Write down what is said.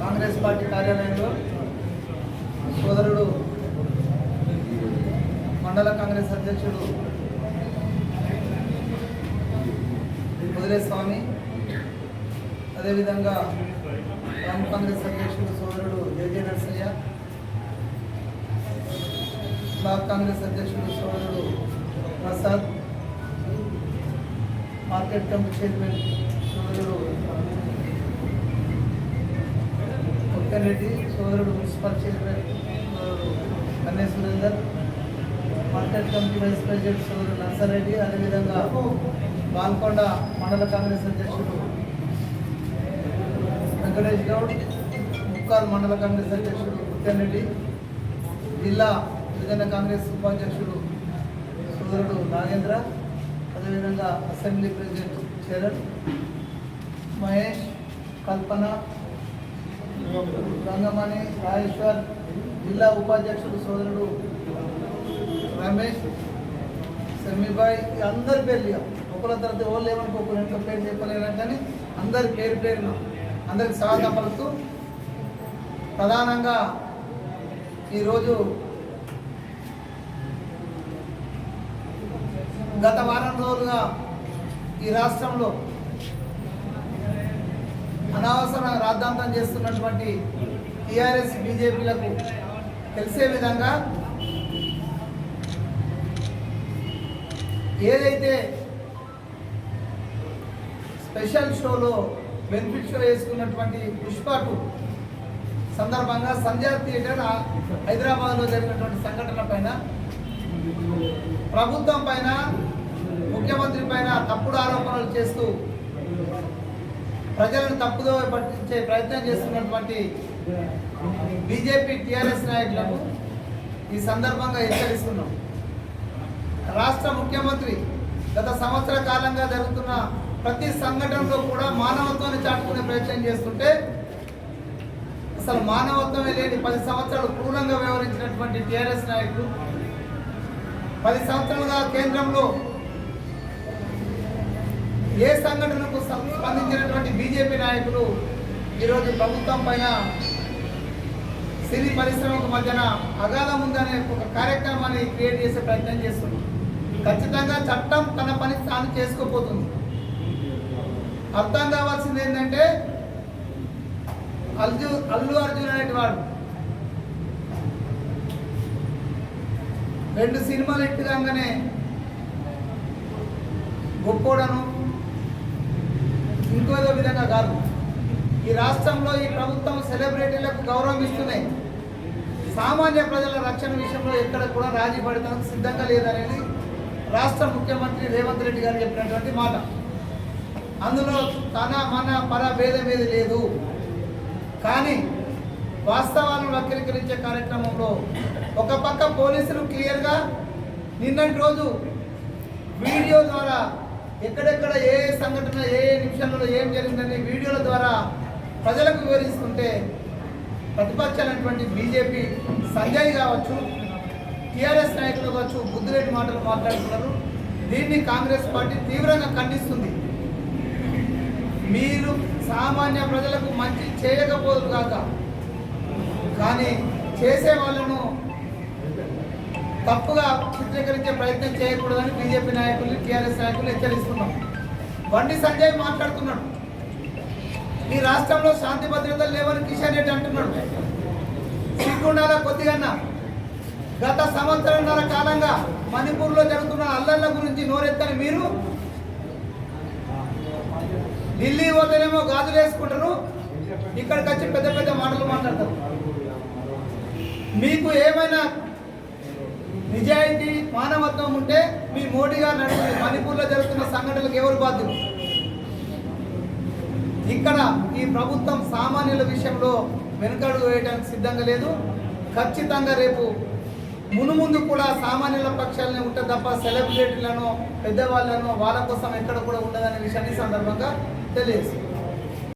Congress party కార్యాలయంలో సోదరుడు మండల కాంగ్రెస్ అధ్యక్షుడు ముదిరే స్వామి అదేవిధంగా గ్రామ కాంగ్రెస్ అధ్యక్షుడు సోదరుడు జేజే నరసయ్య బ్లాక్ కాంగ్రెస్ అధ్యక్షుడు సోదరుడు ప్రసాద్ మార్కెట్ కమిటీ చైర్మన్ సోదరుడు రెడ్డి సోదరుడు municipal chairman Kanne Surender market committee vice president సోదరుడు నర్సారెడ్డి అదేవిధంగా బాల్కొండ మండల కాంగ్రెస్ అధ్యక్షుడు వెంకటేష్ గౌడ్ ముక్కాల్ మండల కాంగ్రెస్ అధ్యక్షుడు ముత్యాన్ రెడ్డి జిల్లా గిరిజన కాంగ్రెస్ ఉపాధ్యక్షుడు సోదరుడు నాగేంద్ర అదేవిధంగా అసెంబ్లీ ప్రెసిడెంట్ చరణ్ మహేష్ కల్పన రంగమణి రాజేశ్వర్ జిల్లా ఉపాధ్యక్షుడు సోదరుడు రమేష్ సెమీబాయ్ అందరి పేర్లు ఇక ఒకళ్ళ తర్వాత ఎవరు ఏమనుకోకూడదు ఇంట్లో పేరు చెప్పలేరు కానీ అందరి పేరు పేరున అందరికి స్వాగతం పలుకుతూ ప్రధానంగా ఈరోజు గత వారం రోజులుగా ఈ రాష్ట్రంలో అనవసర రాద్ధాంతం చేస్తున్నటువంటి టీఆర్ఎస్ బీజేపీలకు తెలిసే విధంగా ఏదైతే స్పెషల్ షోలో బెనిఫిట్ షో వేసుకున్నటువంటి పుష్ప సందర్భంగా సంధ్యా థియేటర్ హైదరాబాద్లో జరిగినటువంటి సంఘటన పైన ప్రభుత్వం పైన ముఖ్యమంత్రి పైన తప్పుడు ఆరోపణలు చేస్తూ ప్రజలను తప్పుదో పట్టించే ప్రయత్నం చేస్తున్నటువంటి బీజేపీ టీఆర్ఎస్ నాయకులకు ఈ సందర్భంగా హెచ్చరిస్తున్నాం. రాష్ట్ర ముఖ్యమంత్రి గత సంవత్సర కాలంగా జరుగుతున్న ప్రతి సంఘటనలో కూడా మానవత్వాన్ని చాటుకునే ప్రయత్నం చేస్తుంటే అసలు మానవత్వమే లేని పది సంవత్సరాలు క్రూరంగా వ్యవహరించినటువంటి టీఆర్ఎస్ నాయకులు పది సంవత్సరాలుగా కేంద్రంలో ఏ సంఘటనకు స్పందించినటువంటి బీజేపీ నాయకులు ఈరోజు ప్రభుత్వం పైన సిరి పరిశ్రమకు మధ్యన అగాధం ఉందనే ఒక కార్యక్రమాన్ని క్రియేట్ చేసే ప్రయత్నం చేస్తుంది ఖచ్చితంగా చట్టం తన పని తాను చేసుకోపోతుంది అర్థం కావాల్సింది ఏంటంటే అల్జు అల్లు అర్జున్ అనేటి వాడు రెండు సినిమాలు ఎట్టుగానే గొప్పోడను ఇంకోదో విధంగా కాదు. ఈ రాష్ట్రంలో ఈ ప్రభుత్వం సెలబ్రిటీలకు గౌరవం ఇస్తున్నాయి. సామాన్య ప్రజల రక్షణ విషయంలో ఎక్కడ కూడా రాజీ పడటానికి సిద్ధంగా లేదనేది రాష్ట్ర ముఖ్యమంత్రి రేవంత్ రెడ్డి గారు చెప్పినటువంటి మాట. అందులో తన మన పర భేదం ఏది లేదు. కానీ వాస్తవాలను వక్రీకరించే కార్యక్రమంలో ఒక పక్క పోలీసులు క్లియర్గా నిన్నటి రోజు వీడియో ద్వారా ఎక్కడెక్కడ ఏ సంఘటన ఏ ఏ నిమిషంలో ఏం జరిగిందని వీడియోల ద్వారా ప్రజలకు వివరిస్తుంటే ప్రతిపక్షాలైనటువంటి బీజేపీ సంజయ్ కావచ్చు టీఆర్ఎస్ నాయకులు కావచ్చు బుద్ధిరెడ్డి మాటలు మాట్లాడుతున్నారు. దీన్ని కాంగ్రెస్ పార్టీ తీవ్రంగా ఖండిస్తుంది. మీరు సామాన్య ప్రజలకు మంచి చేయకపోదు కాక కానీ చేసే వాళ్ళను తప్పుగా చిత్రీకరించే ప్రయత్నం చేయకూడదని బీజేపీ నాయకులు టీఆర్ఎస్ నాయకులు హెచ్చరిస్తున్నాం. బండి సంజయ్ మాట్లాడుతున్నాడు. ఈ రాష్ట్రంలో శాంతి భద్రతలు లేవని కిషన్ రెడ్డి అంటున్నాడు. సిగ్గుండాల కొద్దిగా గత సంవత్సరంన్నర కాలంగా మణిపూర్లో జరుగుతున్న అల్లర్ల గురించి నోరెత్తని మీరు? ఢిల్లీ పోతేనేమో గాజులు వేసుకుంటారు. ఇక్కడికి వచ్చి పెద్ద పెద్ద మాటలు మాట్లాడతారు. మీకు ఏమైనా నిజాయితీ మానవత్వం ఉంటే మీ మోడీ గారు నడిపి మణిపూర్లో జరుగుతున్న సంఘటనలకు ఎవరు బాధ్యులు? ఇక్కడ ఈ ప్రభుత్వం సామాన్యుల విషయంలో వెనుకడు వేయడానికి సిద్ధంగా లేదు. ఖచ్చితంగా రేపు మునుముందు కూడా సామాన్యుల పక్షాలనే ఉంటే తప్ప సెలబ్రిటీలను పెద్దవాళ్ళను వాళ్ళ కోసం ఎక్కడ కూడా ఉండదనే విషయాన్ని సందర్భంగా తెలియజేస్తుంది